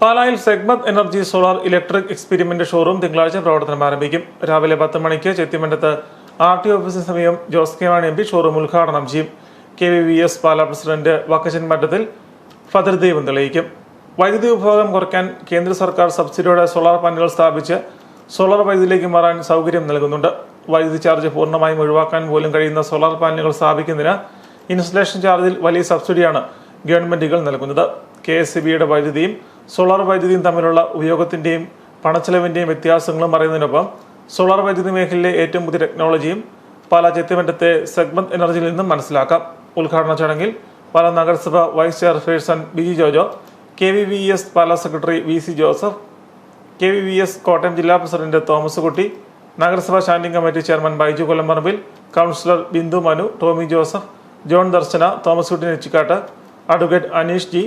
പാലായിൽ Segment energy solar electric experiment showroom തിങ്കളാഴ്ച പ്രവർത്തനം ആരംഭിക്കും. രാവിലെ പത്ത് മണിക്ക് ചെത്തിമണ്ടത്ത് ആർ ടി ഓഫീസിന് സമീപം Jose K Mani M P showroom ഉദ്ഘാടനം ചെയ്യും. K V V S Pala president Vakkachan Madathil ഫതിർദീപം തെളിയിക്കും. വൈദ്യുതി ഉപഭോഗം കുറയ്ക്കാൻ കേന്ദ്ര സർക്കാർ സബ്സിഡിയോടെ സോളാർ പാനലുകൾ സ്ഥാപിച്ച് സോളാർ വൈദ്യുതിയിലേക്ക് മാറാൻ സൗകര്യം നൽകുന്നുണ്ട്. വൈദ്യുതി ചാർജ് പൂർണമായും ഒഴിവാക്കാൻ പോലും കഴിയുന്ന സോളാർ പാനലുകൾ സ്ഥാപിക്കുന്നതിന് ഇൻസ്റ്റലേഷൻ ചാർജിൽ വലിയ സബ്സിഡിയാണ് ഗവൺമെന്റുകൾ നൽകുന്നത്. കെ എസ് സി ബിയുടെ വൈദ്യുതിയും സോളാർ വൈദ്യുതിയും തമ്മിലുള്ള ഉപയോഗത്തിന്റെയും പണച്ചെലവിന്റെയും വ്യത്യാസങ്ങളും അറിയുന്നതിനൊപ്പം സോളാർ വൈദ്യുതി മേഖലയിലെ ഏറ്റവും പുതിയ ടെക്നോളജിയും പാലാ ചെത്തിമറ്റത്തെ സെഗ്മെന്റ് എനർജിയിൽ നിന്നും മനസ്സിലാക്കാം. ഉദ്ഘാടന ചടങ്ങിൽ പാലാ നഗരസഭ vice chairperson Biji Jojo K V V S Pala secretary V C Joseph K V V S Kottayam ജില്ലാ പ്രസിഡന്റ് തോമസ് കുട്ടി നഗരസഭാ standing committee chairman Baiju Kollamparambil councillor Bindu Manu Tomy Joseph John Darshana Thomas Kutty Nechikkatt advocate Aneesh G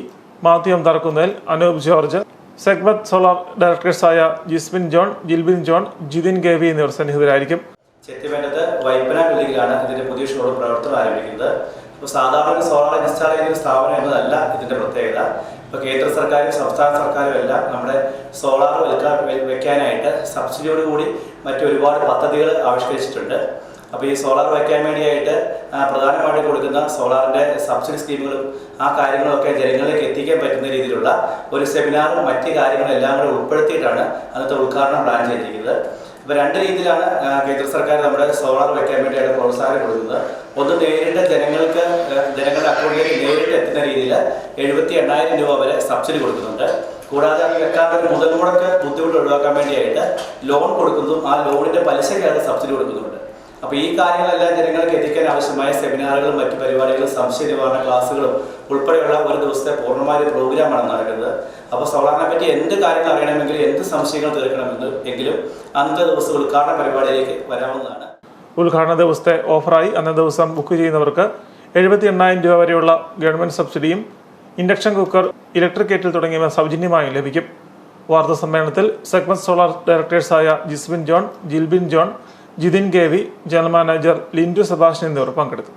Mathew Tharakkunnathil Anoop George Segment solar ഡയറക്ടേഴ്സായ Jismin John Jilbin John Jithin Gavi എന്നിവർ സന്നിഹിതരായിരിക്കും. ഇപ്പോൾ വൈപ്പന ബിൽഡിംഗിലാണ് ഇതിന്റെ പുതിയ showroom സാധാരണ solar install ചെയ്യുന്ന സ്ഥാപനം എന്നതല്ല ഇതിന്റെ പ്രത്യേകത. ഇപ്പോൾ കേന്ദ്ര സർക്കാരും സംസ്ഥാന സർക്കാരും എല്ലാം നമ്മുടെ സോളാർ വിൽക്കാൻ വെക്കാനായിട്ട് സബ്സിഡിയോട് കൂടി മറ്റു ഒരുപാട് പദ്ധതികൾ ആവിഷ്കരിച്ചിട്ടുണ്ട്. അപ്പോൾ ഈ സോളാർ വയ്ക്കാൻ വേണ്ടിയായിട്ട് പ്രധാനമായിട്ട് കൊടുക്കുന്ന സോളാറിന്റെ സബ്സിഡി സ്കീമുകളും ആ കാര്യങ്ങളൊക്കെ ജനങ്ങളിലേക്ക് എത്തിക്കാൻ പറ്റുന്ന രീതിയിലുള്ള ഒരു സെമിനാറും മറ്റ് കാര്യങ്ങളും എല്ലാം കൂടെ ഉൾപ്പെടുത്തിയിട്ടാണ് അന്നത്തെ ഉദ്ഘാടനം പ്ലാൻ ചെയ്തിരിക്കുന്നത്. ഇപ്പൊ രണ്ട് രീതിയിലാണ് കേന്ദ്ര സർക്കാർ നമ്മുടെ സോളാർ വയ്ക്കാൻ വേണ്ടിയാണ് പ്രോത്സാഹനം കൊടുക്കുന്നത്. ഒന്ന് നേരിട്ട് ജനങ്ങൾക്ക് ജനങ്ങളുടെ അക്കൗണ്ടിലേക്ക് നേരിട്ട് എത്തുന്ന രീതിയിൽ എഴുപത്തി എണ്ണായിരം രൂപ വരെ സബ്സിഡി കൊടുക്കുന്നുണ്ട്. കൂടാതെ അത് വെക്കാത്തൊരു മുതൽ മുടക്ക് ബുദ്ധിമുട്ട് ഒഴിവാക്കാൻ വേണ്ടിയായിട്ട് ലോൺ കൊടുക്കുന്നതും ആ ലോണിന്റെ പലിശയ്ക്കാണ് സബ്സിഡി കൊടുക്കുന്നുണ്ട്. അപ്പോൾ ഈ കാര്യങ്ങളെല്ലാം ജനങ്ങൾക്ക് എത്തിക്കാൻ ആവശ്യമായ സെമിനാറുകളും മറ്റ് പരിപാടികളും സംശയ നിവാരണ ക്ലാസ്സുകളും ഉൾപ്പെടെയുള്ള ഒരു ദിവസത്തെ പൂർണമായ ഒരു പ്രോഗ്രാമാണ് നടക്കുന്നത്. അപ്പോൾ സോളാറിനെ പറ്റി എന്ത് കാര്യങ്ങൾ അറിയണമെങ്കിൽ എന്ത് സംശയങ്ങൾ തീർക്കണമെങ്കിൽ എങ്കിലും അന്നത്തെ ദിവസം ഉദ്ഘാടന പരിപാടിയിലേക്ക് വരാവുന്നതാണ്. ഉദ്ഘാടന ദിവസത്തെ ഓഫറായി അന്നേ ദിവസം ബുക്ക് ചെയ്യുന്നവർക്ക് എഴുപത്തി എണ്ണായിരം രൂപ വരെയുള്ള ഗവൺമെന്റ് സബ്സിഡിയും ഇൻഡക്ഷൻ കുക്കർ ഇലക്ട്രിക് കേറ്റിൽ തുടങ്ങിയവ സൗജന്യമായും ലഭിക്കും. വാർത്താ സമ്മേളനത്തിൽ segment solar ഡയറക്ടേഴ്സായ Jisbin John Jilbin John Jithin K V general manager Lindu Sabashan എന്നിവർ പങ്കെടുത്തു.